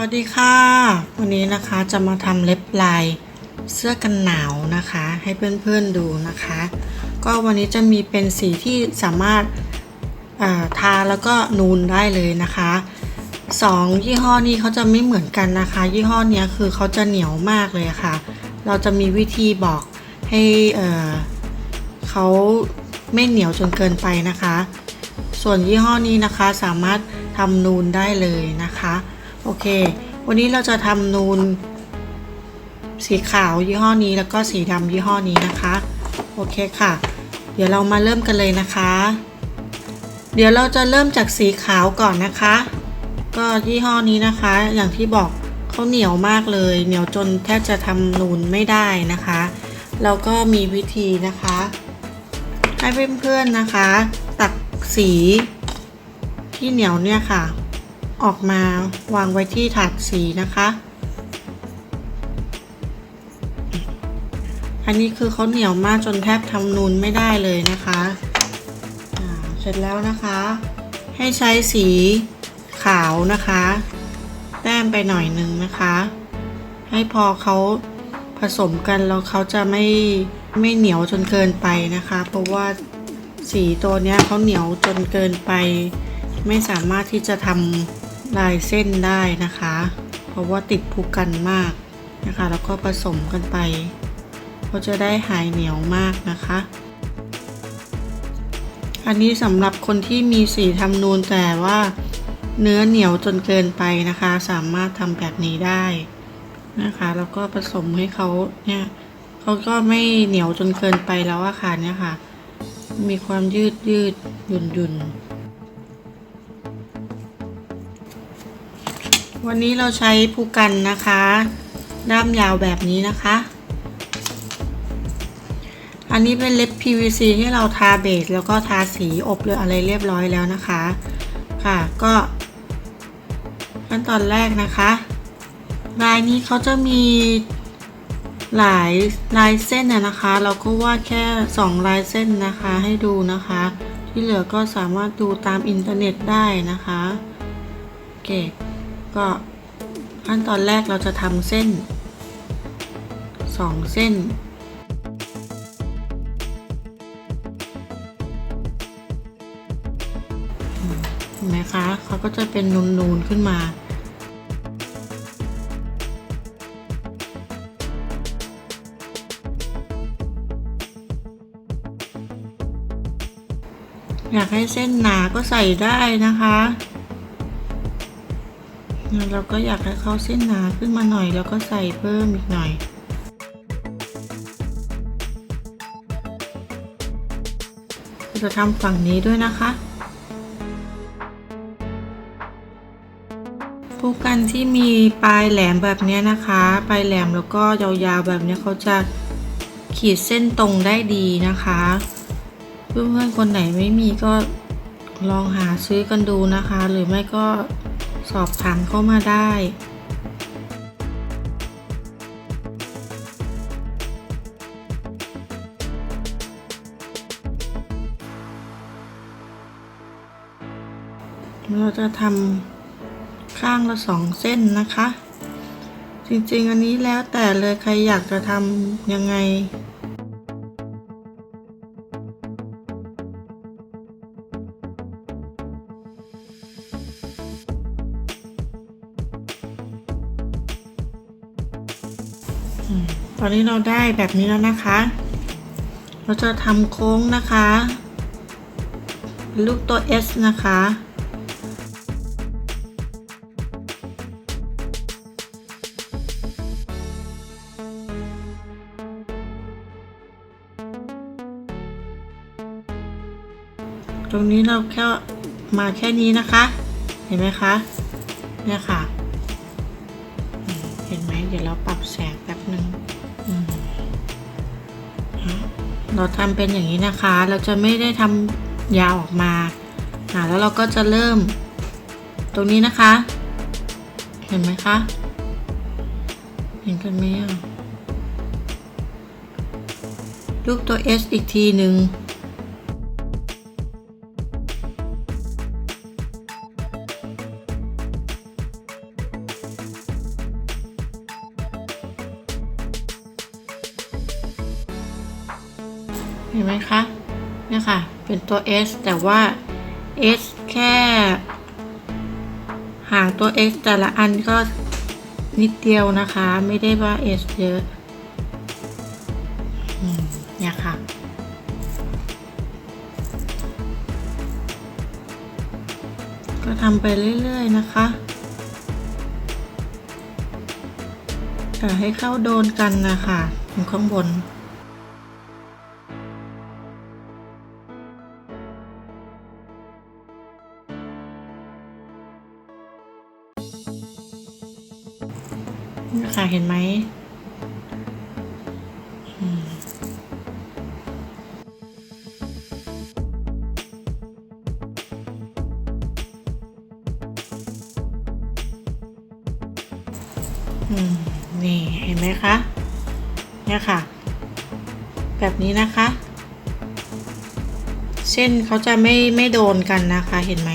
วัสดีค่ะ วันนี้นะคะจะมาทำเล็บลายเสื้อกันหนาวนะคะ ให้เพื่อนๆดูนะคะ ก็วันนี้จะมีเป็นสีที่สามารถาทาแล้วก็นูนได้เลยนะคะสองยี่ห้อนี้เขาจะไม่เหมือนกันนะคะ ยี่ห้อนี้คือเขาจะเหนียวมากเลยค่ะ เราจะมีวิธีบอกให้เเขาไม่เหนียวจนเกินไปนะคะ ส่วนยี่ห้อนี้นะคะสามารถทำนูนได้เลยนะคะ โอเค วันนี้เราจะทำนูน สีขาวยี่ห้อนี้แล้วก็สีดำยี่ห้อนี้นะคะ โอเคค่ะ เดี๋ยวเรามาเริ่มกันเลยนะคะ เดี๋ยวเราจะเริ่มจากสีขาวก่อนนะคะ ก็ยี่ห้อนี้นะคะ อย่างที่บอกเขาเหนียวมากเลย เหนียวจนแทบจะทำนูนไม่ได้นะคะ เราก็มีวิธีนะคะ ให้เพื่อนๆนะคะ ตักสีที่เหนียวเนี่ยค่ะ ออกมาวางไว้ที่ถาดสีนะคะ อันนี้คือเขาเหนียวมากจนแทบทำนูนไม่ได้เลยนะคะเสร็จแล้วนะคะ ให้ใช้สีขาวนะคะ แต้มไปหน่อยหนึ่งนะคะ ให้พอเขาผสมกันแล้วเขาจะไม่ไม่เหนียวจนเกินไปนะคะ เพราะว่าสีตัวนี้เขาเหนียวจนเกินไป ไม่สามารถที่จะทำ ลายเส้นได้นะคะ เพราะว่าติดผูกกันมากนะคะ แล้วก็ผสมกันไปเขาจะได้หายเหนียวมากนะคะ อันนี้สำหรับคนที่มีสีทำนูนแต่ว่าเนื้อเหนียวจนเกินไปนะคะ สามารถทำแบบนี้ได้นะคะ แล้วก็ผสมให้เขาเนี่ยเขาก็ไม่เหนียวจนเกินไปแล้วอะค่ะเนี่ยค่ะ มีความยืดยืดหยุ่นหยุ่น วันนี้เราใช้ภูกันนะคะ ด้ามยาวแบบนี้นะคะ อันนี้เป็นเล็บ PVC ที่เราทาเบสแล้วก็ทาสีอบหรืออะไรเรียบร้อยแล้วนะคะ ค่ะก็ขั้นตอนแรกนะคะลายนี้เขาจะมีหลายลายเส้นนะนะคะ เราก็วาดแค่ 2 ลายเส้นนะคะให้ดูนะคะ ที่เหลือก็สามารถดูตามอินเทอร์เน็ตได้นะคะ โอเค ก็ขั้นตอนแรกเราจะทำเส้นสองเส้น เห็นไหมคะเขาก็จะเป็นนูนๆขึ้นมาอยากให้เส้นหนาก็ใส่ได้นะคะ เราก็อยากให้เขาเส้นหนาขึ้นมาหน่อย แล้วก็ใส่เพิ่มอีกหน่อยจะทำฝั่งนี้ด้วยนะคะผู้กันที่มีปลายแหลมแบบนี้นะคะ ปลายแหลมแล้วก็ยาวๆแบบนี้เขาจะขีดเส้นตรงได้ดีนะคะ เพื่อนๆคนไหนไม่มีก็ลองหาซื้อกันดูนะคะ หรือไม่ก็ สอบถามเข้ามาได้เราจะทำข้างละสองเส้นนะคะ จริงๆอันนี้แล้วแต่เลยใครอยากจะทำยังไง ตอนนี้เราได้แบบนี้แล้วนะคะ เราจะทำโค้งนะคะเป็นรูปตัว S นะคะตรงนี้เราแค่มาแค่นี้นะคะ เห็นไหมคะ เนี่ยค่ะ เห็นไหม เดี๋ยวเราปรับแสง เราทำเป็นอย่างนี้นะคะ เราจะไม่ได้ทำยาวออกมาอ่าแล้วเราก็จะเริ่มตรงนี้นะคะ เห็นไหมคะ เห็นกันไหมอะรูปตัว S อีกทีหนึ่ง ตัว S แต่ว่า S แค่ห่างตัว X แต่ละอันก็นิดเดียวนะคะ ไม่ได้ว่า S เยอะเนี่ยค่ะ ก็ทำไปเรื่อย ๆ นะคะแต่ให้เข้าโดนกันนะคะอยู่ข้างบน นี่ค่ะเห็นไหมอืมนี่เห็นไหมคะ เนี่ยค่ะ แบบนี้นะคะ เส้นเขาจะไม่ไม่โดนกันนะคะ เห็นไหม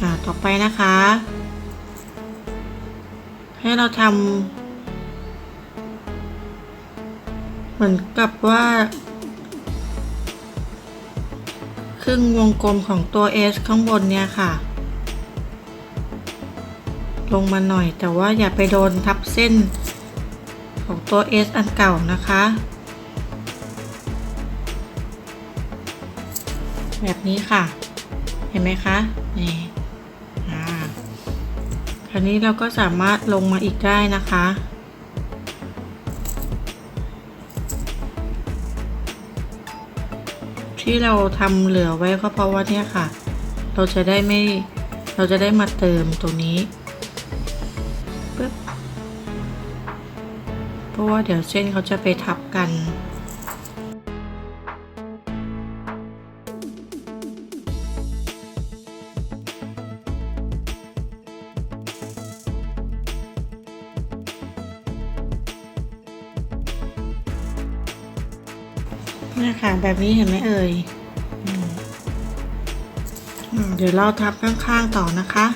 ค่ะ ต่อไปนะคะ ให้เราทำเหมือนกับว่า ครึ่งวงกลมของตัว S ข้างบนเนี่ยค่ะ ลงมาหน่อยแต่ว่าอย่าไปโดนทับเส้นของตัว S อันเก่านะคะ แบบนี้ค่ะ เห็นไหมคะ นี่ ราวนี้เราก็สามารถลงมาอีกได้นะคะ ที่เราทำเหลือไว้ก็เพราะว่าเนี่ยค่ะ เราจะได้ไม่เราจะได้มาเติมตรงนี้ปึ๊บเพราะว่าเดี๋ยวเส้นเขาจะไปทับกัน แบบนี้เห็นไหมเอ่ยเดี๋ยวเราทับข้างๆต่อนะคะ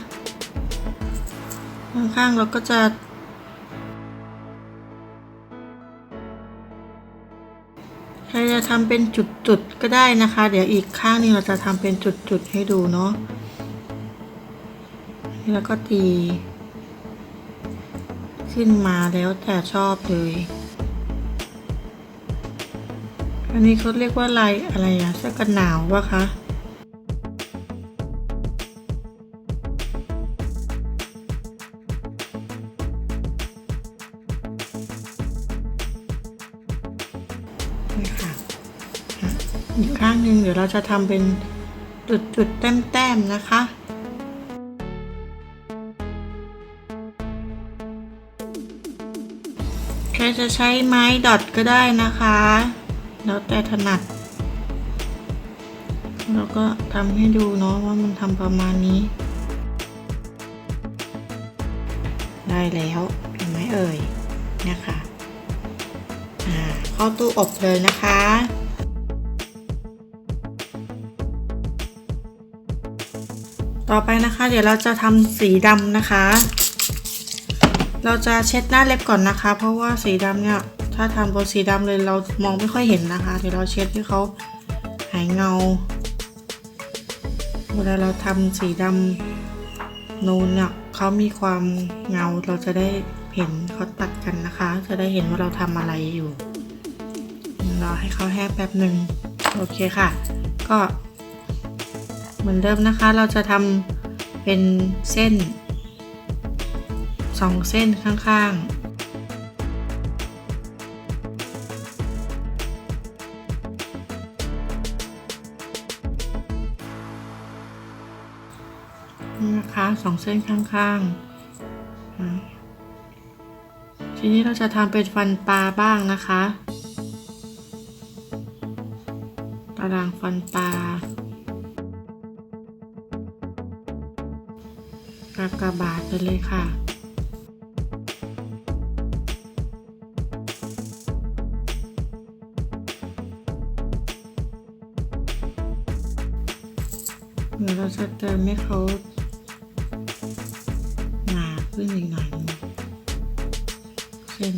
ข้างๆเราก็จะ ใครจะทำเป็นจุดๆก็ได้นะคะ เดี๋ยวอีกข้างนึงเราจะทำเป็นจุดๆให้ดูเนาะแล้วก็ตี ขึ้นมาแล้วแต่ชอบเลย อันนี้เขาเรียกว่าลายอะไรอะเสื้อกันหนาวปะคะนี่ค่ะอะอีกข้างหนึ่งเดี๋ยวเราจะทำเป็นจุดๆแต้มๆนะคะใครจะใช้ไม้ดอทก็ได้นะคะ แล้วแต่ถนัดแล้วก็ทำให้ดูเนาะว่ามันทำประมาณนี้ ได้แล้วเห็นไหมเอ่ยเนี่ยค่ะอ่าเข้าตู้อบเลยนะคะต่อไปนะคะ เดี๋ยวเราจะทำสีดำนะคะ เราจะเช็ดหน้าเล็บก่อนนะคะ เพราะว่าสีดำเนี่ย ถ้าทำบนสีดำเลยเรามองไม่ค่อยเห็นนะคะ เดี๋ยวเราเช็ดให้เขาหายเงา เวลาเราทำสีดำนูนเนี่ยเขามีความเงาเราจะได้เห็นเขาตัดกันนะคะ จะได้เห็นว่าเราทำอะไรอยู่รอให้เขาแห้งแป๊บหนึ่งโอเคค่ะ ก็ เหมือนเดิมนะคะ เราจะทำเป็นเส้นสองเส้นข้างๆ นี่นะคะสองเส้นข้างๆอะทีนี้เราจะทำเป็นฟันปลาบ้างนะคะตารางฟันปลากากบาทไปเลยค่ะเดี๋ยวเราจะเติมให้เขาึ้นอักหนเช่น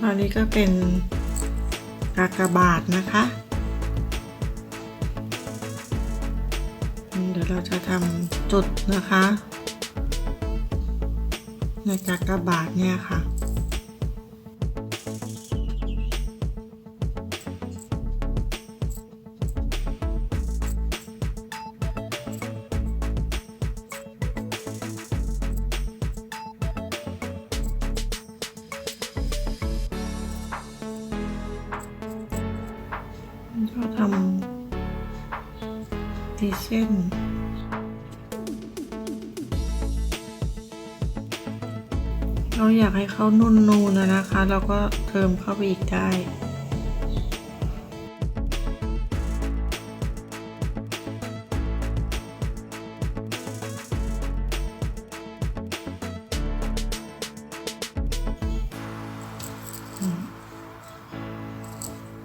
ตอนนี้ก็เป็นกากบาทนะคะ จุดนะคะ ในกากบาทเนี่ยค่ะก็ทำตีเส้น อยากให้เขานุ่นๆนนะคะ เราก็เติมเข้าไปอีกได้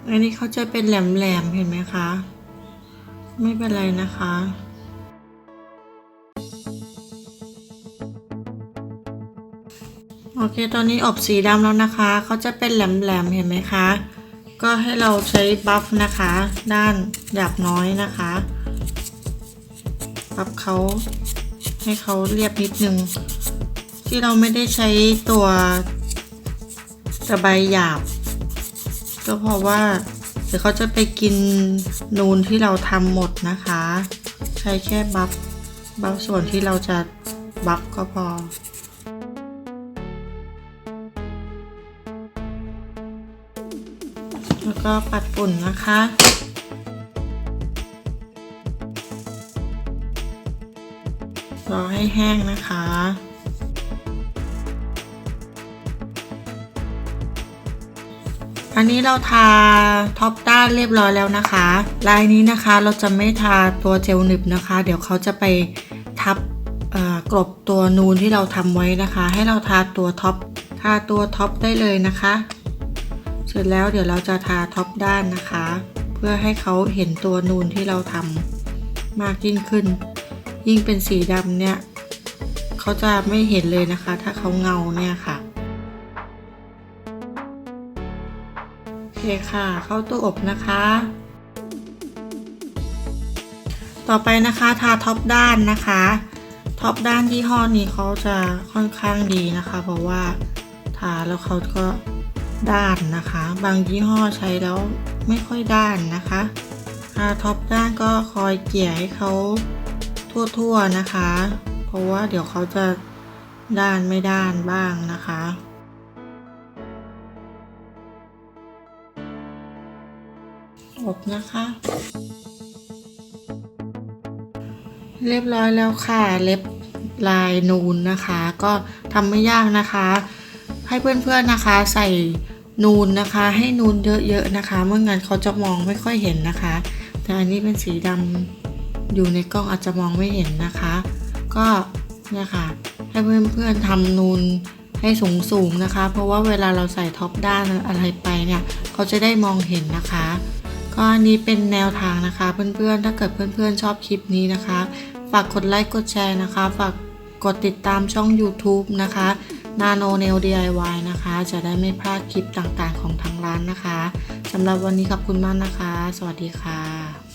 อันนี้เขาจะเป็นแหลมๆ เห็นไหมคะ ไม่เป็นไรนะคะ โอเค ตอนนี้อบสีดำแล้วนะคะ เขาจะเป็นแหลมๆ เห็นไหมคะ ก็ให้เราใช้บัฟนะคะ ด้านหยาบน้อยนะคะบัฟเขาให้เขาเรียบนิดนึง ที่เราไม่ได้ใช้ตัวระไบหยาบ ก็เพราะว่าเดี๋ยวเขาจะไปกินนูนที่เราทำหมดนะคะ ใช้แค่บัฟบัฟส่วนที่เราจะบัฟก็พอ ก็ปัดฝุ่นนะคะ รอให้แห้งนะคะอันนี้เราทาท็อปด้านเรียบร้อยแล้วนะคะ ลายนี้นะคะเราจะไม่ทาตัวเจลหนึบนะคะ เดี๋ยวเขาจะไปทับเอ่อกลบตัวนูนที่เราทำไว้นะคะ ให้เราทาตัวท็อปทาตัวท็อปได้เลยนะคะ เสร็จแล้วเดี๋ยวเราจะทาท็อปด้านนะคะ เพื่อให้เขาเห็นตัวนูนที่เราทำมากยิ่งขึ้น ยิ่งเป็นสีดำเนี่ยเขาจะไม่เห็นเลยนะคะ ถ้าเขาเงาเนี่ยค่ะโอเคค่ะ เข้าตู้อบนะคะ ต่อไปนะคะทาท็อปด้านนะคะท็อปด้านยี่ห้อนี้เขาจะค่อนข้างดีนะคะ เพราะว่าทาแล้วเขาก็ ด้านนะคะ บางยี่ห้อใช้แล้วไม่ค่อยด้านนะคะทาท็อปด้านก็คอยเกลี่ยให้เขาทั่วๆนะคะ เพราะว่าเดี๋ยวเขาจะด้านไม่ด้านบ้างนะคะอบนะคะ เรียบร้อยแล้วค่ะเล็บลายนูนนะคะ ก็ทำไม่ยากนะคะ ให้เพื่อนๆนะคะใส่ นูนนะคะ ให้นูนเยอะๆนะคะ เมื่องั้นเขาจะมองไม่ค่อยเห็นนะคะ แต่อันนี้เป็นสีดำอยู่ในกล้องอาจจะมองไม่เห็นนะคะ ก็เนี่ยค่ะ ให้เพื่อนๆทำนูนให้สูงๆนะคะ เพราะว่าเวลาเราใส่ท็อปด้านอะไรไปเนี่ยเขาจะได้มองเห็นนะคะ ก็อันนี้เป็นแนวทางนะคะ เพื่อนๆ ถ้าเกิดเพื่อนๆ ชอบคลิปนี้นะคะ ฝากกดไลค์กดแชร์นะคะ ฝากกดติดตามช่อง YouTube นะคะ Nano Nail DIY นะคะ จะได้ไม่พลาดคลิปต่างๆของทางร้านนะคะสำหรับวันนี้ขอบคุณมากนะคะ สวัสดีค่ะ